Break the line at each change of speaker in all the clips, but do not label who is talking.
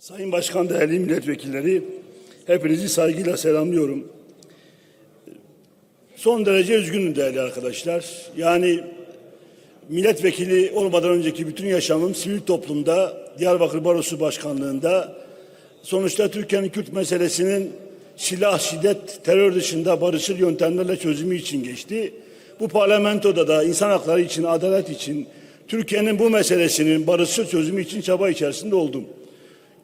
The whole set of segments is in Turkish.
Sayın Başkan, değerli milletvekilleri, hepinizi saygıyla selamlıyorum. Son derece üzgünüm değerli arkadaşlar. Yani milletvekili olmadan önceki bütün yaşamım sivil toplumda, Diyarbakır Barosu Başkanlığında, sonuçta Türkiye'nin Kürt meselesinin silah, şiddet, terör dışında barışçıl yöntemlerle çözümü için geçti. Bu parlamentoda da insan hakları için, adalet için, Türkiye'nin bu meselesinin barışçıl çözümü için çaba içerisinde oldum.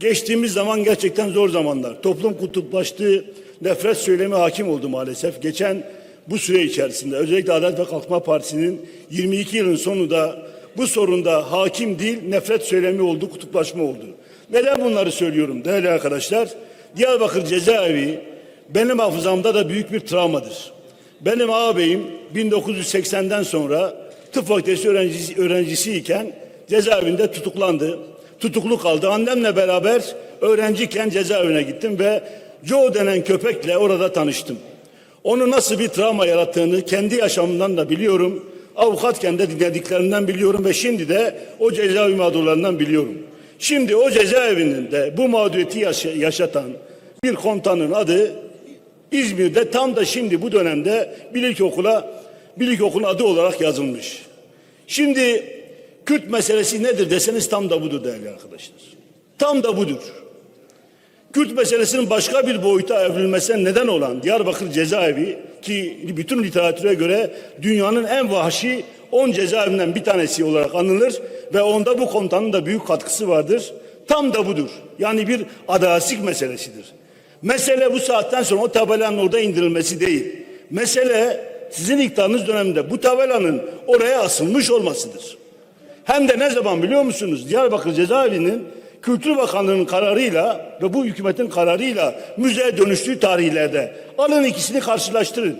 Geçtiğimiz zaman gerçekten zor zamanlar. Toplum kutuplaştı, nefret söylemi hakim oldu maalesef. Geçen bu süre içerisinde özellikle Adalet ve Kalkınma Partisi'nin 22 yılın sonunda bu sorunda hakim değil nefret söylemi oldu, kutuplaşma oldu. Neden bunları söylüyorum değerli arkadaşlar? Diyarbakır cezaevi benim hafızamda da büyük bir travmadır. Benim ağabeyim 1980'den sonra tıp fakültesi öğrencisi, öğrencisiyken cezaevinde tutuklandı. Tutuklu kaldı. Annemle beraber öğrenciyken cezaevine gittim ve Joe denen köpekle orada tanıştım. Onu nasıl bir travma yarattığını kendi yaşamımdan da biliyorum. Avukatken de dinlediklerimden biliyorum ve şimdi de o cezaevi mağdurlarından biliyorum. Şimdi o cezaevinin de bu mağduriyeti yaşa- yaşatan bir komutanın adı İzmir'de tam da şimdi bu dönemde Bilik Okula Bilik Okulu adı olarak yazılmış. Şimdi Kürt meselesi nedir deseniz tam da budur değerli arkadaşlar. Tam da budur. Kürt meselesinin başka bir boyuta evrilmesine neden olan Diyarbakır cezaevi ki bütün literatüre göre dünyanın en vahşi 10 cezaevinden bir tanesi olarak anılır ve onda bu komutanın da büyük katkısı vardır. Tam da budur. Yani bir adaletsizlik meselesidir. Mesele bu saatten sonra o tabelanın orada indirilmesi değil. Mesele sizin iktidarınız döneminde bu tabelanın oraya asılmış olmasıdır. Hem de ne zaman biliyor musunuz? Diyarbakır cezaevinin Kültür Bakanlığı'nın kararıyla ve bu hükümetin kararıyla müzeye dönüştüğü tarihlerde alın ikisini karşılaştırın.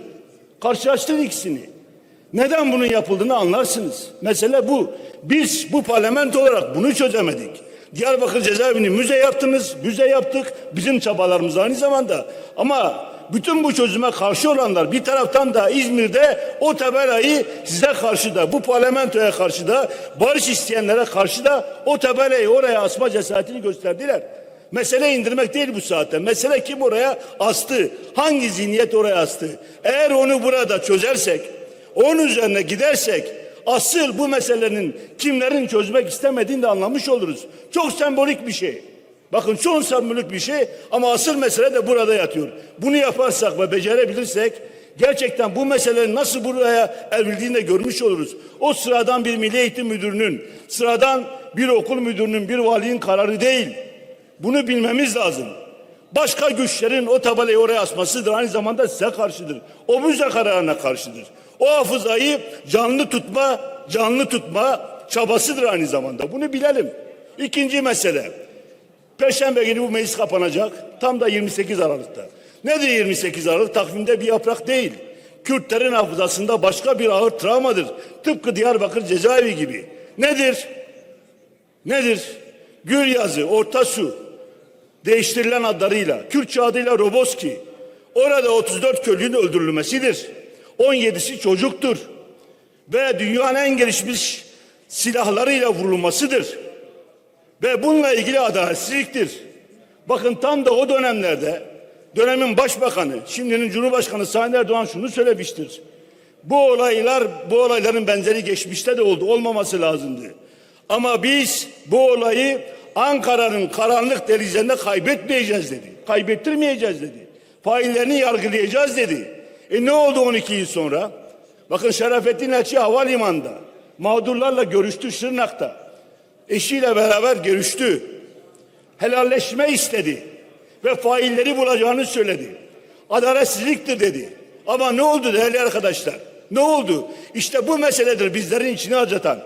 Karşılaştırın ikisini. Neden bunun yapıldığını anlarsınız. Mesele bu. Biz bu parlamento olarak bunu çözemedik. Diyarbakır cezaevini müze yaptınız, müze yaptık. Bizim çabalarımız aynı zamanda. Ama bütün bu çözüme karşı olanlar bir taraftan da İzmir'de o tabelayı size karşı da bu parlamentoya karşı da barış isteyenlere karşı da o tabelayı oraya asma cesaretini gösterdiler. Mesele indirmek değil bu saatte. Mesele kim oraya astı? Hangi zihniyet oraya astı? Eğer onu burada çözersek, onun üzerine gidersek asıl bu meselenin kimlerin çözmek istemediğini de anlamış oluruz. Çok sembolik bir şey. Bakın çok sembolik bir şey ama asıl mesele de burada yatıyor. Bunu yaparsak ve becerebilirsek gerçekten bu meselenin nasıl buraya evrildiğini de görmüş oluruz. O sıradan bir milli eğitim müdürünün, sıradan bir okul müdürünün, bir valinin kararı değil. Bunu bilmemiz lazım. Başka güçlerin o tabelayı oraya asmasıdır. Aynı zamanda size karşıdır. O müze kararına karşıdır. O hafızayı canlı tutma, canlı tutma çabasıdır aynı zamanda. Bunu bilelim. İkinci mesele. Perşembe günü bu meclis kapanacak. Tam da 28 Aralık'ta. Nedir 28 Aralık? Takvimde bir yaprak değil. Kürtlerin hafızasında başka bir ağır travmadır. Tıpkı Diyarbakır cezaevi gibi. Nedir? Nedir? Gül yazı, Orta Su, değiştirilen adlarıyla, Kürtçe adıyla Roboski. Orada 34 köylünün öldürülmesidir. 17'si çocuktur. Ve dünyanın en gelişmiş silahlarıyla vurulmasıdır. Ve bununla ilgili adaletsizliktir. Bakın tam da o dönemlerde dönemin başbakanı, şimdinin Cumhurbaşkanı Sayın Erdoğan şunu söylemiştir. Bu olaylar, bu olayların benzeri geçmişte de oldu. Olmaması lazımdı. Ama biz bu olayı Ankara'nın karanlık denizlerinde kaybetmeyeceğiz dedi. Kaybettirmeyeceğiz dedi. Faillerini yargılayacağız dedi. E ne oldu 12 yıl sonra? Bakın Şerafettin Elçi Havalimanı'nda mağdurlarla görüştü Şırnak'ta. Eşiyle beraber görüştü. Helalleşme istedi. Ve failleri bulacağını söyledi. Adaletsizliktir dedi. Ama ne oldu değerli arkadaşlar? Ne oldu? İşte bu meseledir bizlerin içine acıtan.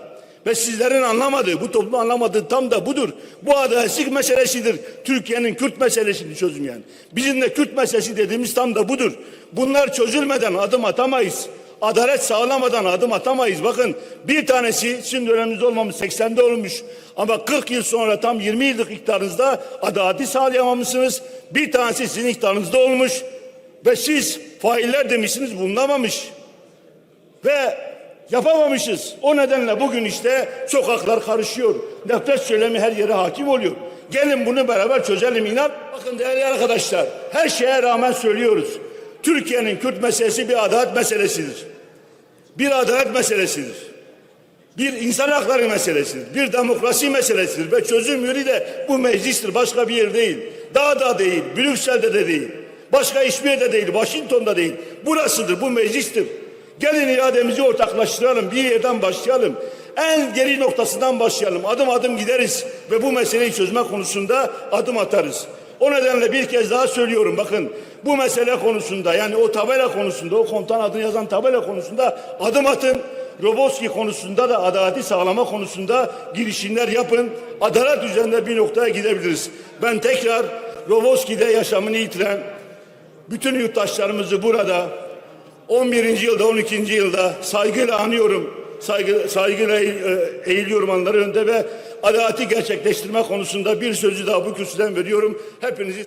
Ve sizlerin anlamadığı, bu toplumun anlamadığı tam da budur. Bu adaletsizlik meselesidir. Türkiye'nin Kürt meselesini çözmeyen. Bizim de Kürt meselesi dediğimiz tam da budur. Bunlar çözülmeden adım atamayız. Adalet sağlamadan adım atamayız. Bakın bir tanesi sizin döneminizde olmamış 80'de olmuş. Ama 40 yıl sonra tam 20 yıllık iktidarınızda adaleti sağlayamamışsınız. Bir tanesi sizin iktidarınızda olmuş. Ve siz failler demişsiniz bulunamamış. Ve yapamamışız. O nedenle bugün işte sokaklar karışıyor. Nefret söylemi her yere hakim oluyor. Gelin bunu beraber çözelim inan. Bakın değerli arkadaşlar her şeye rağmen söylüyoruz. Türkiye'nin Kürt meselesi bir adalet meselesidir. Bir adalet meselesidir. Bir insan hakları meselesidir. Bir demokrasi meselesidir. Ve çözüm yönü de bu meclistir. Başka bir yer değil. Dağda değil. Brüksel'de de değil. Başka hiçbir yerde değil. Washington'da değil. Burasıdır. Bu meclistir. Gelin irademizi ortaklaştıralım. Bir yerden başlayalım. En geri noktasından başlayalım. Adım adım gideriz. Ve bu meseleyi çözme konusunda adım atarız. O nedenle bir kez daha söylüyorum bakın bu mesele konusunda yani o tabela konusunda o komutan adını yazan tabela konusunda adım atın. Roboski konusunda da adaleti sağlama konusunda girişimler yapın. Adalet üzerinde bir noktaya gidebiliriz. Ben tekrar Roboski'de yaşamını yitiren bütün yurttaşlarımızı burada 11. yılda 12. yılda saygıyla anıyorum. Saygı, saygıyla e, eğiliyorum onların önünde ve adaleti gerçekleştirme konusunda bir sözü daha bu kürsüden veriyorum. Hepinizi